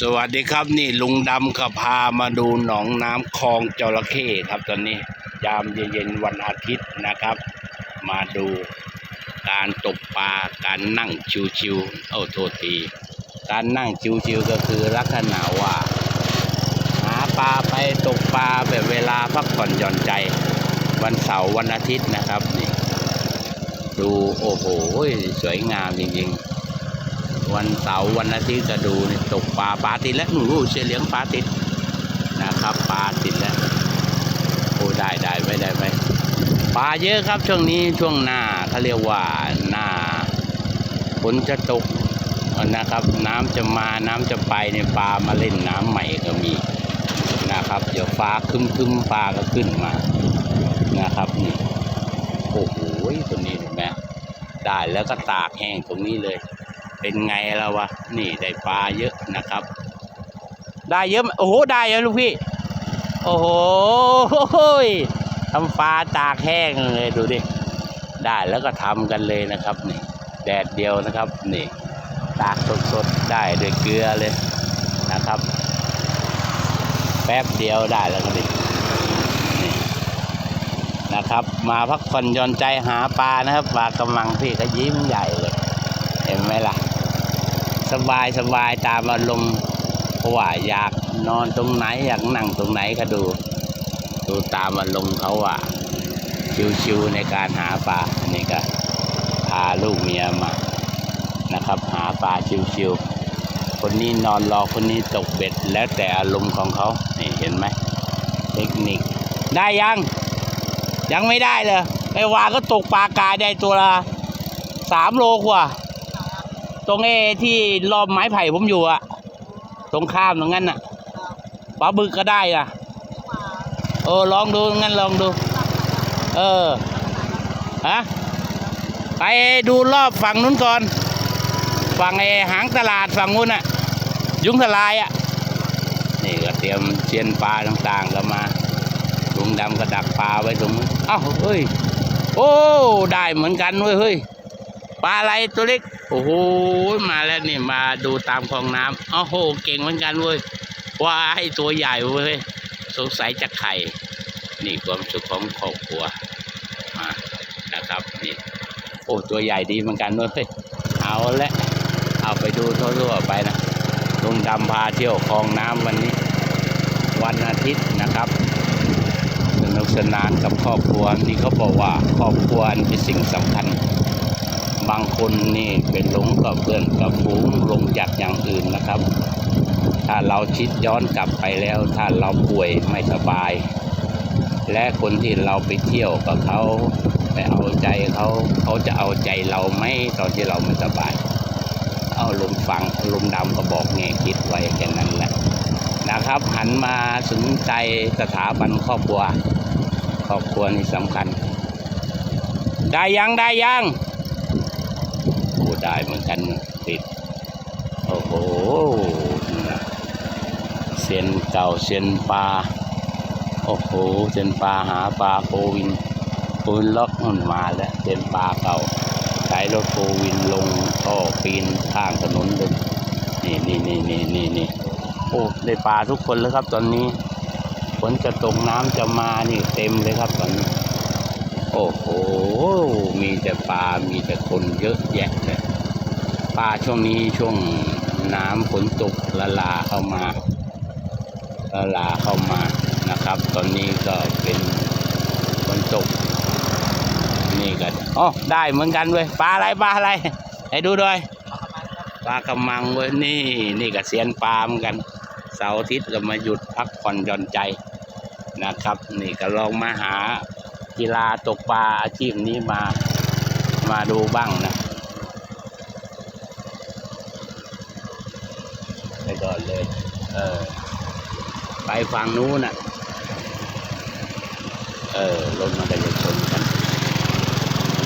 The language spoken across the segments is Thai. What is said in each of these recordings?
สวัสดีครับนี่ลุงดำก็พามาดูหนองน้ำคลองจระเข้ครับตอนนี้ยามเย็นๆวันอาทิตย์นะครับ มาดูการตกปลาการนั่งชิวๆโอ้โทษทีการนั่งชิวๆก็คือลักษณะว่าหาปลาไปตกปลาแบบเวลาพักผ่อนหย่อนใจ วันเสาร์วันอาทิตย์นะครับนี่ดูโอ้โหสวยงามจริงๆ วันเสาร์วันอาทิตย์ก็ดูนี่ตกปลาปลาติดแล้วหนูเสียเลี้ยงปลาติดนะครับปลาติดแล้วโอ้ได้ได้ไม่ได้ไหมปลาเยอะครับช่วงนี้ช่วงหน้าเขาเรียกว่าหน้าฝนจะตกนะครับ น้ำจะมาน้ำจะไปเนี่ยปลามาเล่นน้ำใหม่ก็มีนะครับ เดี๋ยวฟ้าคึมคึมปลาก็ขึ้นมานะครับนี่โอ้โหตัวนี้เห็นไหมได้แล้วก็ตากแห้งตรงนี้เลย เป็นไงแล้ววะนี่ได้ปลาเยอะนะครับ ได้เยอะโอ้โหได้เยอะลูกพี่โอ้โหทำปลาตากแห้งเลยดูดิได้แล้วก็ทำกันเลยนะครับนี่แดดเดียวนะครับนี่ตากสดๆได้ด้วยเกลือเลยนะครับ แป๊บเดียวได้แล้วก็ดินนะครับ มาพักผ่อนย่อนใจหาปลานะครับปลากำลังพี่ก็ยิ้มใหญ่เลย เห็นไหมล่ะ สบายสบายตามอารมณ์เพราะว่าอยากนอนตรงไหนอยากนั่งตรงไหนก็ดู ดูตามอารมณ์เขาว่าชิวๆในการหาปลาอันี่ก็พาลูกเมียมานะครับ หาปลาชิวๆคนนี้นอนรอคนนี้ตกเบ็ด แล้วแต่อารมณ์ของเขานี่เห็นไหมเทคนิค ได้ยัง ยังไม่ได้เลยไอ้วาก็ตกปลากายได้ตัวละสามโลกว่า ตรงเอที่รอบไม้ไผ่ผมอยู่อะตรงข้ามตรงนั้นน่ะปลาบึกก็ได้นะเออลองดูงั้นลองดู เออฮะไปดูรอบฝั่งนู้นก่อน ฝั่งไอหางตลาดฝั่งนู้นน่ะยุงทลายอะนี่ก็เตรียมเชียนปลาต่างๆก็มาลุงดำก็ดักปลาไว้ตรงนู้นอ้าวเฮ้ย โอ้ ได้เหมือนกันเว้ยเฮ้ย ปลาอะไรตัวเล็ก โอ้โห มาแล้วนี่มาดูตามคลองน้ำโอ้โห เก่งเหมือนกันเว้ยว้ายตัวใหญ่เว้ย สงสัยจะไข่ นี่ความสุขของครอบครัวมานะครับนี่โอ้ตัวใหญ่ดีเหมือนกันเว้ยเอาละเอาไปดูทั่วๆไปนะลุงดำพาเที่ยวคลองน้ำวันนี้ วันอาทิตย์นะครับสนุกสนานกับครอบครัวนี่เขาบอกว่าครอบครัวเป็นสิ่งสำคัญ บางคนนี่เป็นหลงกับเพื่อนกับฝูงหลงจากอย่างอื่นนะครับ ถ้าเราคิดย้อนกลับไปแล้ว ถ้าเราป่วยไม่สบาย และคนที่เราไปเที่ยวกับเขาไปเอาใจเขาเขาจะเอาใจเราไหมตอนที่เราไม่สบาย เอาลมฟังลมดำก็บอกแง่คิดไว้แค่นั้นแหละนะครับ หันมาสนใจสถาบันครอบครัวครอบครัวนี่สำคัญ ได้ยังได้ยังโอ้ได้เหมือนกันติด โอ้โหนะเซียนเก่าเซียนปลา โอ้โหเซียนปลาหาปลาโควินปืนล็อกมันมาแล้วเซียนปลาเก่าใช้รถโควินลงท่อปีนข้างถนนเลยนี่นี่นี่นี่นี่นี่โอ้ได้ปลาทุกคนแล้วครับตอนนี้ฝนจะตกน้ำจะมานี่เต็มเลยครับตอนนี้ โอ้โห มีแต่ปลา มีแต่คนเยอะแยะเลยปลาช่วงนี้ช่วง น้ำฝนตกละลาเข้ามาละลาเข้ามานะครับ ตอนนี้ก็เป็นฝนตก นี่ก็อ๋อได้เหมือนกันเว้ยปลาอะไรปลาอะไรให้ดูด้วยปลากระมังเว้ยนี่ นี่ก็เสียนปลาเหมือนกันเสาร์อาทิตย์ก็มาหยุดพักผ่อนหย่อนใจนะครับ นี่ก็ลองมาหากีฬาตกปลาอาชีพนี้มามาดูบ้างนะไป ก่อนเลย เออ ไปฝั่งนู้นน่ะ เออรถมันก็จะชนกัน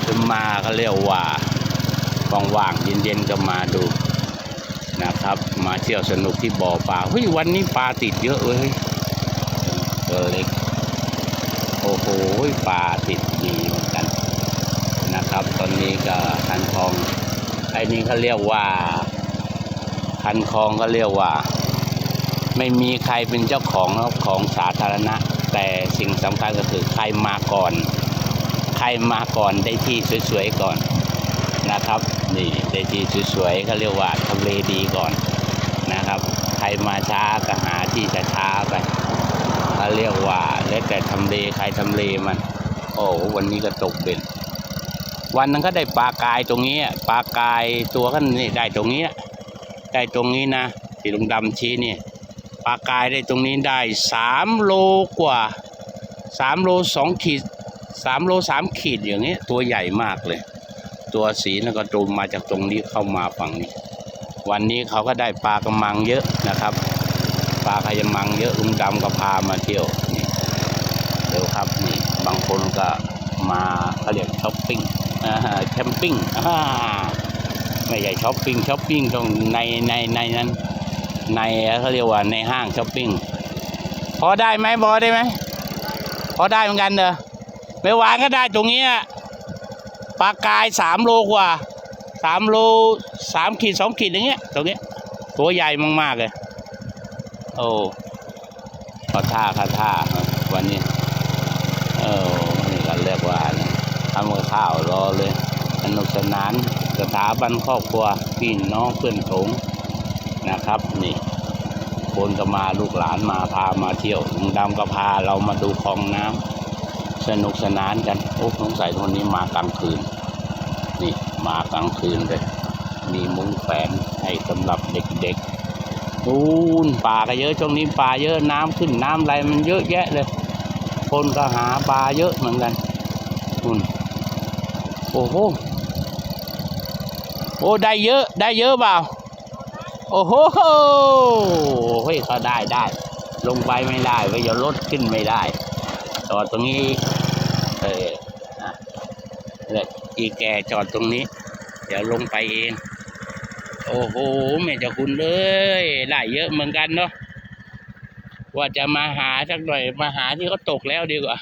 ขึ้นมาเขาเรียกว่าว่างๆเย็นๆก็มาดูนะครับ มาเที่ยวสนุกที่บ่อปลาเฮ้ยวันนี้ปลาติดเยอะเว้ยตัวเล็กโอ้โหปลาติดดีเหมือนกันนะครับ ตอนนี้ก็คันคลองไอ้นี่เขาเรียกว่า คันคลองก็เรียกว่า ไม่มีใครเป็นเจ้าของของสาธารณะ แต่สิ่งสำคัญก็คือใครมาก่อน ใครมาก่อนได้ที่สวยๆก่อนนะครับ นี่ได้ที่สวยๆเขาเรียกว่าทำเลดีก่อนนะครับ ใครมาช้าก็หาที่ช้าไปเขาเรียกว่าแล้วแต่ทำเลใครทำเลมัน โอ้วันนี้ก็ตกเป็นวันนั้นก็ได้ปลากายตรงนี้ปลากายตัวก็นี่ได้ตรงนี้ ได้ตรงนี้นะที่ลุงดำชี้นี่ปลากายได้ตรงนี้ได้สามโลกว่าสามโลสองขีดสามโลสามขีดอย่างเงี้ตัวใหญ่มากเลย ตัวสีนั่นก็ตรงมาจากตรงนี้เข้ามาฝั่งนี้ วันนี้เขาก็ได้ปลากระมังเยอะนะครับ ปลากระมังเยอะลุงดำก็พามาเที่ยวนี่เดี๋ยวครับนี่บางคนก็มาเขาเรียกช้อปปิ้งแคมปิ้งอ่า ไม่ใช่ช้อปปิ้งช้อปปิ้งตรงในในในนั้นในเขาเรียกว่าในห้างช้อปปิ้งพอได้ไหมพอได้ไหมพอได้เหมือนกันเนอะเมื่อวานก็ได้ตรงเนี้ยปลากายสามโลกว่าสามโลสามขีดสองขีดอย่างเงี้ยตรงเนี้ยตัวใหญ่มากๆเลยโอ้ขอท่าขอท่าวันนี้เออนี่ก็เรียกว่าทำกับข้าวรอเลยสนุกสนาน สถาบันครอบครัวพี่น้องเพื่อนโถงนะครับนี่คนก็มาลูกหลานมาพามาเที่ยวลุงดำก็พาเรามาดูคลองน้ำสนุกสนานกันโอ้สงสัยคนนี้มากลางคืน นี่มากลางคืนเลย มีมุ้งแฝนให้สำหรับเด็กๆนู่นป่าก็เยอะช่วงนี้ป่าเยอะน้ำขึ้นน้ำอะไรมันเยอะแยะเลย คนก็หาปลาเยอะเหมือนกันนู่นโอ้โห โอ้ได้เยอะได้เยอะเปล่า โอ้โหเฮ้ยเขาได้ได้ ลงไปไม่ได้ไปจะรถขึ้นไม่ได้จอดตรงนี้ เอออะเลยอีแกจอดตรงนี้ เดี๋ยวลงไปเอง โอ้โหแม่เจ้าคุณเลยได้เยอะเหมือนกันเนาะว่าจะมาหาสักหน่อยมาหาที่เขาตกแล้วดีกว่า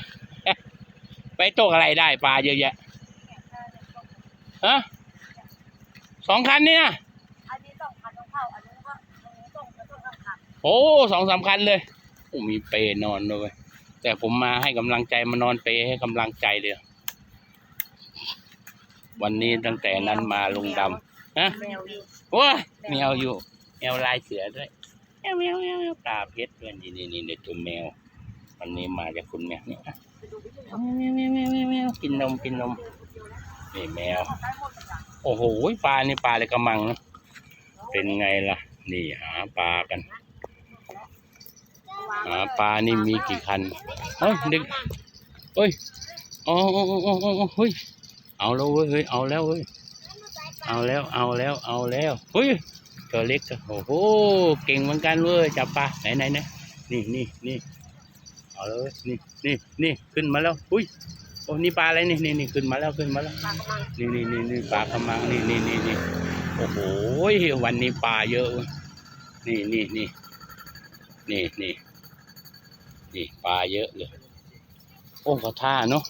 ไปตกอะไรได้ปลาเยอะแยะฮะ สองคันเนี่ยอันนี้สองพันของเขาอันนี้ก็อันนี้ส่งแล้วส่งสามพันโอ้สองสามคันเลยโอ้มีเปรนอนด้วยแต่ผมมาให้กำลังใจมานอนเปรให้กำลังใจเลยวันนี้ตั้งแต่นั้นมาลุงดำฮะแมวอยู่ว้าแมวอยู่แมวลายเสือด้วยแมวแมวแมวแมวตาเพชรด้วยนี่นี่นี่เด็กตัวแมว วันนี้มาจากคุณแมวเนี่ยไปดูวิธีแมวแมวแมวแมวแมวกินนมกินนมนี่แมว โอ้โหปลานี่ปลาอะไรกระมังนะเป็นไงล่ะ นี่หาปลากัน หาปลานี่มีกี่คันเฮ้ยเด็กเฮ้ยอ๋ออ๋ออ๋ออ๋อเฮ้ยเอาแล้วเว้ยเฮ้ยเอาแล้วเว้ยเอาแล้วเอาแล้วเอาแล้วเฮ้ยตัวเล็กโอ้โหเก่งเหมือนกันเว้ยจับปลาไหนไหนไหนนี่นี่นี่เอาเลยเว้ยนี่นี่นี่ขึ้นมาแล้วอุ้ย โอ้นี่ปลาอะไรนี่นี่นี่ขึ้นมาแล้วขึ้นมาแล้วปลากระมังนี่นี่นี่นี่ปลากระมังนี่นี่นี่นี่โอ้โหวันนี้ปลาเยอะเว้ยนี่นี่นี่นี่นี่นี่ปลาเยอะเลย โอ้เขาท่าเนาะ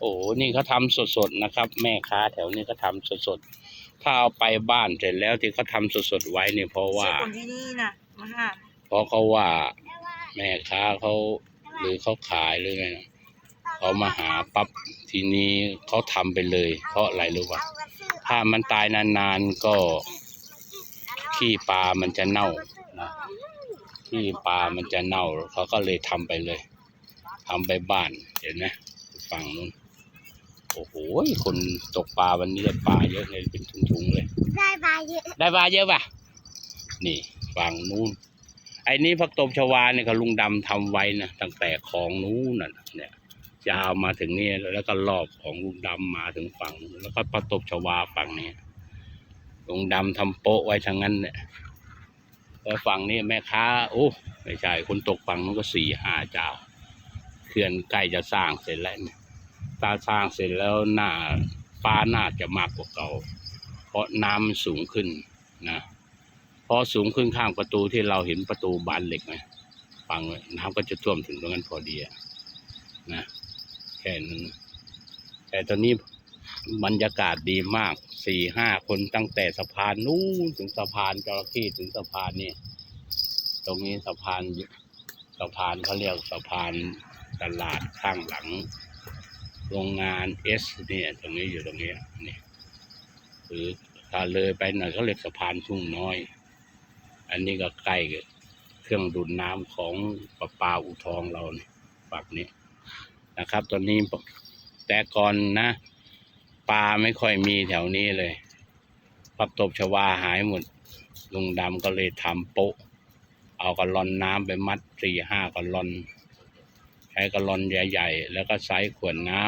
โอ้โหนี่เขาทำสดๆนะครับ แม่ค้าแถวนี้เขาทำสดๆถ้าเอาไปบ้านเสร็จแล้วที่เขาทำสดๆไว้เนี่ยเพราะว่าคนที่นี่น่ะมาหาเพราะเขาว่า แม่ค้าเขาหรือเขาขายหรือไงนะ เขามาหาปั๊บทีนี้เขาทำไปเลย เพราะอะไรรู้ป่ะถ้ามันตายนานๆก็ขี้ปลามันจะเน่านะขี้ปลามันจะเน่าเขาก็เลยทำไปเลยทำไปบ้านเห็นไหมฝั่งนู้นโอ้โหคนตกปลาวันนี้ได้ปลาเยอะเลยเป็นถุงๆเลย ได้ปลาเยอะได้ปลาเยอะป่ะนี่ฝั่งนู้นไอ้นี้ผักตบชวาเนี่ยก็ลุงดำทำไว้นะตั้งแต่ของนู้นน่ะเนี่ย ยาวมาถึงนี่แล้วก็รอบของลุงดำมาถึงฝั่ง แล้วก็ผักตบชวาฝั่งนี้ลุงดำทำโป๊ะไว้ทั้งนั้นเนี่ยแล้วฝั่งนี้แม่ค้าโอ้ไม่ใช่คนตกฝั่งนู้นก็สี่ห้าเจ้าเขื่อนใกล้จะสร้างเสร็จแล้วเนี่ยถ้าสร้างเสร็จแล้วหน่าปลาน่าจะมากกว่าเก่า เพราะน้ำสูงขึ้นนะพอสูงขึ้นข้างประตูที่เราเห็นประตูบานเหล็กไหมฟังน้ำก็จะท่วมถึงตรงนั้นพอดีอะนะ แค่นั้นแต่ตอนนี้บรรยากาศดีมากสี่ห้าคนตั้งแต่สะพานนู้นถึงสะพานจระเข้ถึงสะพานนี่ตรงนี้สะพานสะพานเขาเรียกสะพานตลาดข้างหลัง โรงงานเอสเนี่ยตรงนี้อยู่ตรงนี้นี่หรือถ้าเลยไปหน่อยเขาเรียกสะพานทุ่งน้อย อันนี้ก็ใกล้กับเครื่องดูดน้ำของประปาอุทองเราเนี่ยฝั่งนี้ นะครับ ตอนนี้แต่ก่อนนะปลาไม่ค่อยมีแถวนี้เลยผักตบชวาหายหมดลุงดำก็เลยทำโปะเอากระลอนน้ำไปมัดสี่ห้ากระลอนใช้กระลอนใหญ่ๆ แล้วก็ใส่ขวดน้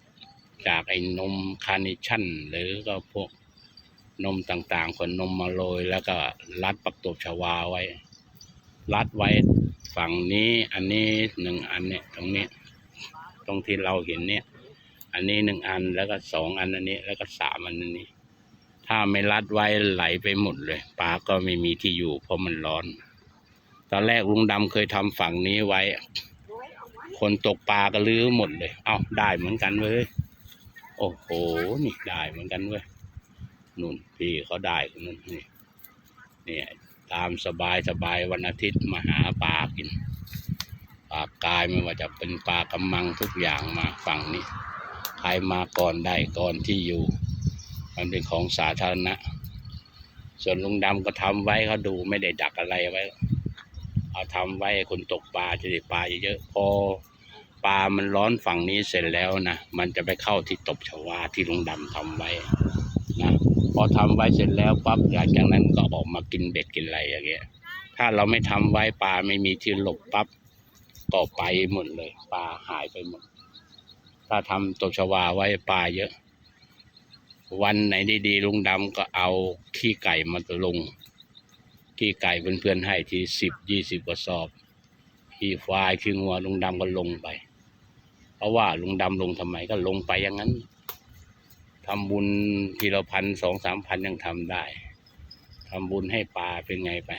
ำจากไอ้นมคาร์เนิชั่น หรือก็พวกนมต่างๆขวดนมมาโรย แล้วก็รัดปักตบชวาไว้ รัดไว้ฝั่งนี้อันนี้หนึ่งอันเนี่ยตรงนี้ ตรงที่เราเห็นเนี่ย อันนี้หนึ่งอันแล้วก็สองอันอันนี้ แล้วก็สามอันอันนี้ ถ้าไม่รัดไว้ไหลไปหมดเลยปลาก็ไม่มีที่อยู่ เพราะมันร้อน ตอนแรกลุงดำเคยทำฝั่งนี้ไว้ คนตกปลาก็ลื้อหมดเลย เอ้าได้เหมือนกันเว้ยโอ้โหนี่ได้เหมือนกันเว้ยนุ่นพี่เขาได้คนนุ่นนี่เนี่ยตามสบายสบายวันอาทิตย์มาหาปลากิน ปลากายไม่ว่าจะเป็นปลากำมังทุกอย่างมาฝั่งนี้ใครมาก่อนได้ก่อนที่อยู่ มันเป็นของสาธารณะ ส่วนลุงดำก็ทำไว้เขาดูไม่ได้ดักอะไรไว้ เอาทำไว้คนตกปลาจะได้ปลาเยอะๆพอปลามันร้อนฝั่งนี้เสร็จแล้วนะมันจะไปเข้าที่ตบชวาที่ลุงดำทำไว้นะพอทำไว้เสร็จแล้วปั๊บหลังจากนั้นก็ออกมากินเบ็ดกินอะไรอย่างเงี้ย ถ้าเราไม่ทำไว้ปลาไม่มีที่หลบปั๊บ ก็ไปหมดเลยปลาหายไปหมด ถ้าทำตบชวาไว้ปลาเยอะ วันไหนดีๆลุงดำก็เอาขี้ไก่มาลง ขี้ไก่เพื่อนๆให้ทีสิบยี่สิบกระสอบ ขี้ควายขี้งัวลุงดำก็ลงไป เพราะว่าลุงดำลงทำไมก็ลงไปอย่างนั้นทำบุญทีละพันสองสามพันยังทำได้ทำบุญให้ปลาเป็นไงไป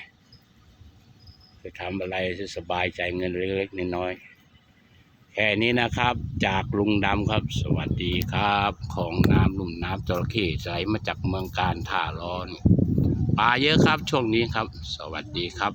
จะทำอะไรจะสบายใจเงินเล็กๆน้อยๆแค่นี้นะครับ จากลุงดำครับ สวัสดีครับ ของน้ำลุ่มน้ำจระเข้ใสมาจากเมืองการท่าร้อนปลาเยอะครับช่วงนี้ครับ สวัสดีครับ